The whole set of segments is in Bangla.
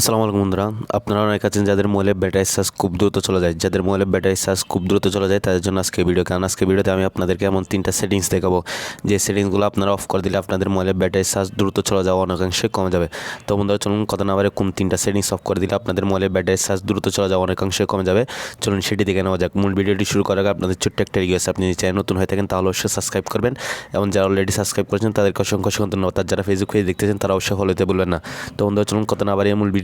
আসসালামু আলাইকুম বন্ধুরা। আপনারা অনেক আছেন যাদের মোবাইলের ব্যাটারি চার্জ খুব দ্রুত চলে যায়। যাদের মোবাইলের ব্যাটারি চার্জ খুব দ্রুত চলে যায়, তাদের জন্য আজকে ভিডিও কারণ আজকে ভিডিওতে আমি আপনাদেরকে এমন তিনটা সেটিংস দেখাবো। যে সেটিংসগুলো আপনারা অফ করে দিলে আপনাদের মোবাইলের ব্যাটারি চার্জ দ্রুত চলে যাওয়া অনেকাংশে কমে যাবে। তো বন্ধুরা, চলুন কথা না বারে কোন তিনটা সেটিংস অফ করে দিলে আপনাদের মোবাইলের ব্যাটারি চার্জ দ্রুত চলে যাওয়া অনেকাংশে কমে যাবে। চলুন সেটি দেখে নেওয়া যাক। মূল ভিডিওটি শুরু করার আগে আপনাদের ছোট্ট একটা রিকোয়েস্ট আপনি যদি চ্যানেল নতুন হয়ে থাকেন, তাহলে অবশ্যই সাবস্ক্রাইব করবেন। এবং যারা অলরেডি সাবস্ক্রাইব করেছেন, তাদেরকে অসংখ্য অসংখ্য ধন্যবাদ। যারা ফেসবুক পেজ দেখতেছেন, তারা অবশ্যই ফলো দিতে বলবেন না। তো বন্ধুরা, চলুন কথা না বাড়িয়ে মূল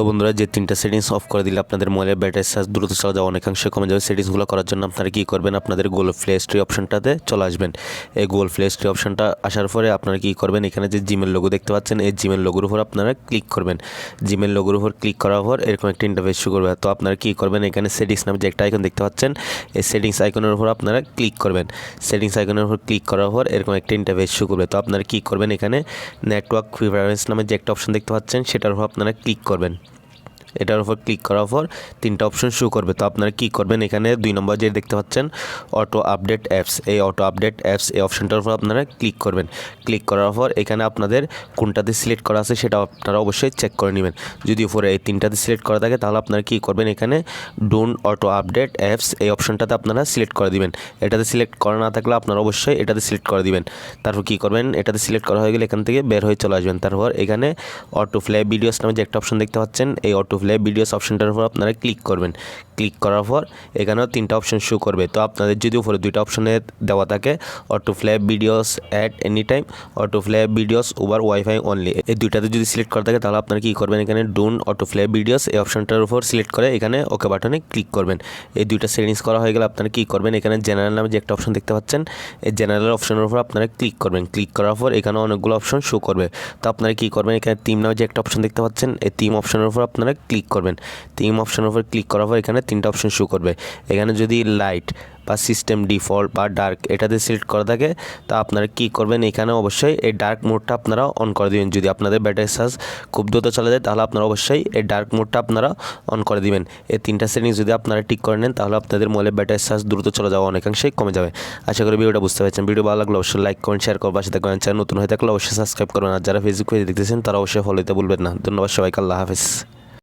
তো বন্ধুরা, যে তিনটা সেটিংস অফ করে দিলে আপনাদের মোবাইলের ব্যাটারি চার্জ দ্রুত চলে যাওয়া অনেকাংশে কমে যাবে। সেটিংসগুলো করার জন্য আপনারা কী করবেন? আপনাদের গোল প্লে স্টোরি অপশনটাতে চলে আসবেন। এই গোল প্লে স্টোরি অপশনটা আসার পরে আপনারা কী করবেন? এখানে যে জিমেল লোগো দেখতে পাচ্ছেন, এই জিমেল লোগোর উপর আপনারা ক্লিক করবেন। জিমেল লোগোর উপর ক্লিক করার পর এরকম একটা ইন্টারফেস শুরু করবে। তো আপনারা কী করবেন? এখানে সেটিংস নামে যে একটা আইকন দেখতে পাচ্ছেন, এই সেটিংস আইকনের উপর আপনারা ক্লিক করবেন। সেটিংস আইকনের উপর ক্লিক করার পর এরকম একটা ইন্টারফেস শুরু করবে। তো আপনারা কী করবেন? এখানে নেটওয়ার্ক প্রিফারেন্স নামে যে একটা অপশন দেখতে পাচ্ছেন, সেটার উপর আপনারা ক্লিক করবেন। এটার উপর ক্লিক করার পর তিনটা অপশন শো করবে। তো আপনারা কী করবেন? এখানে দুই নম্বর যে দেখতে পাচ্ছেন অটো আপডেট অ্যাপস এই অটো আপডেট অ্যাপস এই অপশনটার উপর আপনারা ক্লিক করবেন। ক্লিক করার পর এখানে আপনাদের কোনটাতে সিলেক্ট করা আছে সেটা আপনারা অবশ্যই চেক করে নেবেন। যদি উপরে এই তিনটাতে সিলেক্ট করা থাকে, তাহলে আপনারা কী করবেন? এখানে ডোন্ট অটো আপডেট অ্যাপস এই অপশনটাতে আপনারা সিলেক্ট করে দিবেন। এটাতে সিলেক্ট করা না থাকলে আপনারা অবশ্যই এটাতে সিলেক্ট করে দিবেন। তারপর কী করবেন? এটাতে সিলেক্ট করা হয়ে গেলে এখান থেকে বের হয়ে চলে আসবেন। তারপর এখানে অটো ফ্লে ভিডিওস নামে যে একটা অপশন দেখতে পাচ্ছেন, এই অটো ফ্লে ভিডিওস অপশনটার উপর আপনারা ক্লিক করবেন। ক্লিক করার পর এখানেও তিনটা অপশন শো করবে। তো আপনাদের যদি উপরে দুইটা অপশনে দেওয়া থাকে auto play videos at any time auto play videos over WiFi only এই দুইটাতে যদি সিলেক্ট করা থাকে, তাহলে আপনারা কী করবেন এখানে? ডোন অটো ফ্লে ভিডিওস এই অপশনটার উপর সিলেক্ট করে এখানে ওকে বাটনে ক্লিক করবেন। এই দুইটা সেটিংস করা হয়ে গেলে আপনারা কী করবেন? এখানে জেনারেল নামে যে একটা অপশন দেখতে পাচ্ছেন, এই জেনারেল অপশনের উপর আপনারা ক্লিক করবেন। ক্লিক করার পর এখানে অনেকগুলো অপশন শো করবে। তো আপনারা কী করবেন? এখানে টিম নামে যে একটা অপশন দেখতে পাচ্ছেন, এই টিম অপশনের উপর আপনারা ক্লিক করবেন। টিম অপশনের উপর ক্লিক করার পর এখানে তিনটা অপশন শো করবে। এখানে যদি লাইট বা সিস্টেম ডিফল্ট বা ডার্ক এটাতে সিলেক্ট করা থাকে, তা আপনারা কী করবেন? এখানে অবশ্যই এই ডার্ক মোডটা আপনারা অন করে দিবেন। যদি আপনাদের ব্যাটারি চার্জ খুব দ্রুত চলে যায়, তাহলে আপনারা অবশ্যই এই ডার্ক মোডটা আপনারা অন করে দিবেন। এই তিনটা সেটিংস যদি আপনারা ঠিক করে নেন, তাহলে আপনাদের মোবাইলের ব্যাটারি চার্জ দ্রুত চলে যাওয়া অনেকাংশেই কমে যাবে। আশা করি ভিডিওটা বুঝতে পারছেন। ভিডিও ভালো লাগলে অবশ্যই লাইক কমেন্ট শেয়ার করবেন পাশে থাকবেন। চ্যানেল নতুন হয়ে থাকলে অবশ্যই সাবস্ক্রাইব করবেন। আর যারা ফেসবুক পেজে দেখতেছেন, তারা অবশ্যই ফলো দিতে ভুলবেন না। ধন্যবাদ সবাইকে। আল্লাহ হাফিজ।